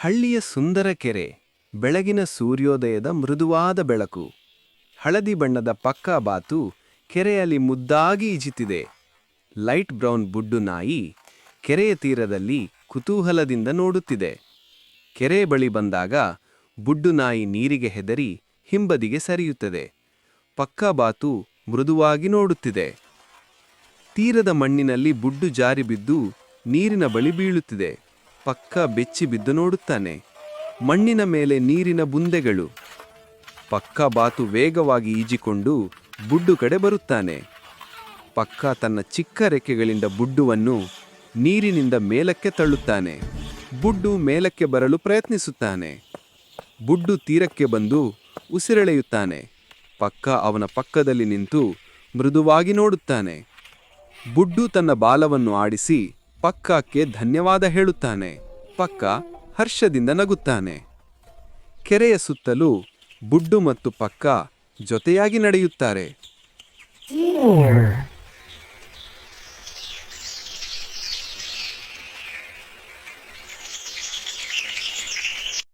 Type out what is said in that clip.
ಹಳ್ಳಿಯ ಸುಂದರ ಕೆರೆ, ಬೆಳಗಿನ ಸೂರ್ಯೋದಯದ ಮೃದುವಾದ ಬೆಳಕು. ಹಳದಿ ಬಣ್ಣದ ಪಕ್ಕಾ ಬಾತು ಕೆರೆಯಲ್ಲಿ ಮುದ್ದಾಗಿ ಈಜುತ್ತಿದೆ. ಲೈಟ್ ಬ್ರೌನ್ ಬುಡ್ಡು ನಾಯಿ ಕೆರೆಯ ತೀರದಲ್ಲಿ ಕುತೂಹಲದಿಂದ ನೋಡುತ್ತಿದೆ. ಕೆರೆ ಬಳಿ ಬಂದಾಗ ಬುಡ್ಡು ನಾಯಿ ನೀರಿಗೆ ಹೆದರಿ ಹಿಂಬದಿಗೆ ಸರಿಯುತ್ತದೆ. ಪಕ್ಕಾ ಬಾತು ಮೃದುವಾಗಿ ನೋಡುತ್ತಿದೆ. ತೀರದ ಮಣ್ಣಿನಲ್ಲಿ ಬುಡ್ಡು ಜಾರಿ ಬಿದ್ದು ನೀರಿನ ಬಳಿ ಬೀಳುತ್ತಿದೆ. ಪಕ್ಕ ಬೆಚ್ಚಿ ಬಿದ್ದು ನೋಡುತ್ತಾನೆ. ಮಣ್ಣಿನ ಮೇಲೆ ನೀರಿನ ಬುಂದೆಗಳು. ಪಕ್ಕ ಬಾತು ವೇಗವಾಗಿ ಈಜಿಕೊಂಡು ಬುಡ್ಡು ಕಡೆ ಬರುತ್ತಾನೆ. ಪಕ್ಕ ತನ್ನ ಚಿಕ್ಕ ರೆಕ್ಕೆಗಳಿಂದ ಬುಡ್ಡುವನ್ನು ನೀರಿನಿಂದ ಮೇಲಕ್ಕೆ ತಳ್ಳುತ್ತಾನೆ. ಬುಡ್ಡು ಮೇಲಕ್ಕೆ ಬರಲು ಪ್ರಯತ್ನಿಸುತ್ತಾನೆ. ಬುಡ್ಡು ತೀರಕ್ಕೆ ಬಂದು ಉಸಿರೆಳೆಯುತ್ತಾನೆ. ಪಕ್ಕ ಅವನ ಪಕ್ಕದಲ್ಲಿ ನಿಂತು ಮೃದುವಾಗಿ ನೋಡುತ್ತಾನೆ. ಬುಡ್ಡು ತನ್ನ ಬಾಲವನ್ನು ಆಡಿಸಿ ಪಕ್ಕಕ್ಕೆ ಧನ್ಯವಾದ ಹೇಳುತ್ತಾನೆ. ಪಕ್ಕ ಹರ್ಷದಿಂದ ನಗುತ್ತಾನೆ. ಕೆರೆಯ ಸುತ್ತಲೂ ಬುಡ್ಡು ಮತ್ತು ಪಕ್ಕ ಜೊತೆಯಾಗಿ ನಡೆಯುತ್ತಾರೆ.